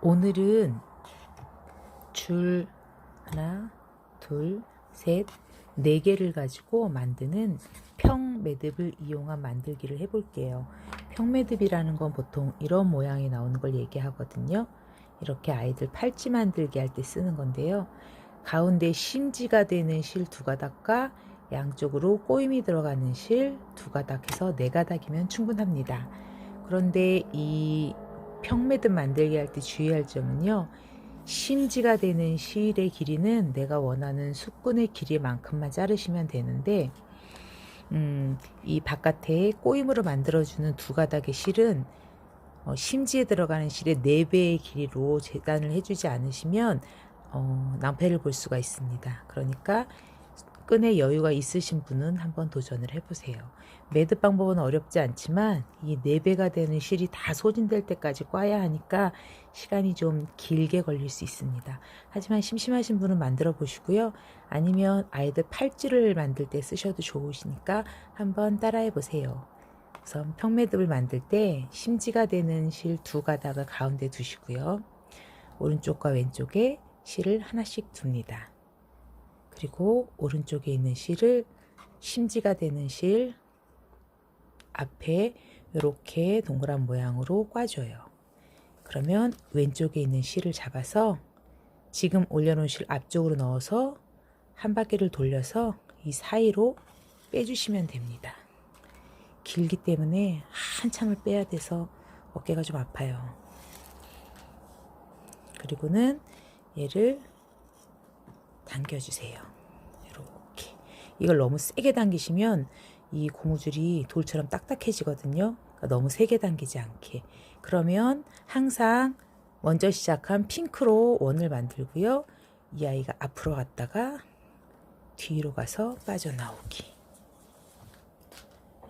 오늘은 줄 하나, 둘, 셋, 네 개를 가지고 만드는 평매듭을 이용한 만들기를 해볼게요. 평매듭이라는 건 보통 이런 모양이 나오는 걸 얘기하거든요. 이렇게 아이들 팔찌 만들기 할 때 쓰는 건데요. 가운데 심지가 되는 실 두 가닥과 양쪽으로 꼬임이 들어가는 실 두 가닥 해서 네 가닥이면 충분합니다. 그런데 이 평매듭 만들기 할 때 주의할 점은요. 심지가 되는 실의 길이는 내가 원하는 수끈의 길이만큼만 자르시면 되는데 음, 이 바깥에 꼬임으로 만들어주는 두 가닥의 실은 어, 심지에 들어가는 실의 4배의 길이로 재단을 해주지 않으시면 어, 낭패를 볼 수가 있습니다. 그러니까 끈에 여유가 있으신 분은 한번 도전을 해보세요. 매듭 방법은 어렵지 않지만 이 4배가 되는 실이 다 소진될 때까지 꽈야 하니까 시간이 좀 길게 걸릴 수 있습니다. 하지만 심심하신 분은 만들어 보시고요. 아니면 아이들 팔찌를 만들 때 쓰셔도 좋으시니까 한번 따라해 보세요. 우선 평매듭을 만들 때 심지가 되는 실 두 가닥을 가운데 두시고요. 오른쪽과 왼쪽에 실을 하나씩 둡니다. 그리고 오른쪽에 있는 실을 심지가 되는 실 앞에 이렇게 동그란 모양으로 꽈줘요. 그러면 왼쪽에 있는 실을 잡아서 지금 올려놓은 실 앞쪽으로 넣어서 한 바퀴를 돌려서 이 사이로 빼주시면 됩니다. 길기 때문에 한참을 빼야 돼서 어깨가 좀 아파요. 그리고는 얘를 당겨주세요. 이렇게. 이걸 너무 세게 당기시면 이 고무줄이 돌처럼 딱딱해지거든요. 그러니까 너무 세게 당기지 않게. 그러면 항상 먼저 시작한 핑크로 원을 만들고요. 이 아이가 앞으로 갔다가 뒤로 가서 빠져나오기.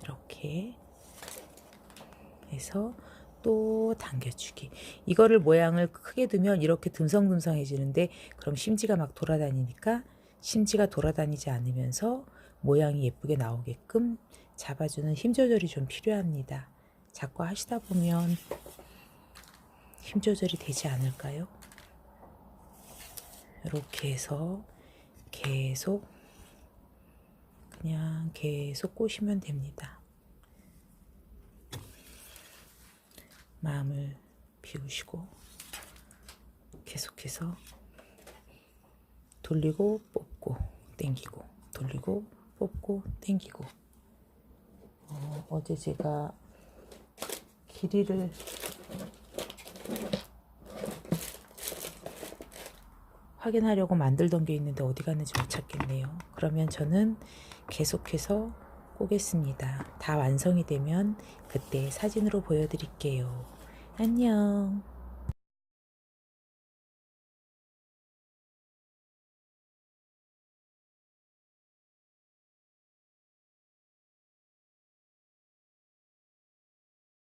이렇게 해서 또 당겨주기. 이거를 모양을 크게 두면 이렇게 듬성듬성해지는데 그럼 심지가 막 돌아다니니까 심지가 돌아다니지 않으면서 모양이 예쁘게 나오게끔 잡아주는 힘 조절이 좀 필요합니다. 자꾸 하시다 보면 힘 조절이 되지 않을까요? 이렇게 해서 계속 그냥 계속 꼬시면 됩니다. 마음을 비우시고 계속해서 돌리고 뽑고 땡기고 돌리고 뽑고 땡기고 어, 어제 제가 길이를 확인하려고 만들던 게 있는데 어디 갔는지 못 찾겠네요. 그러면 저는 계속해서 꼬겠습니다. 다 완성이 되면 그때 사진으로 보여드릴게요. 안녕.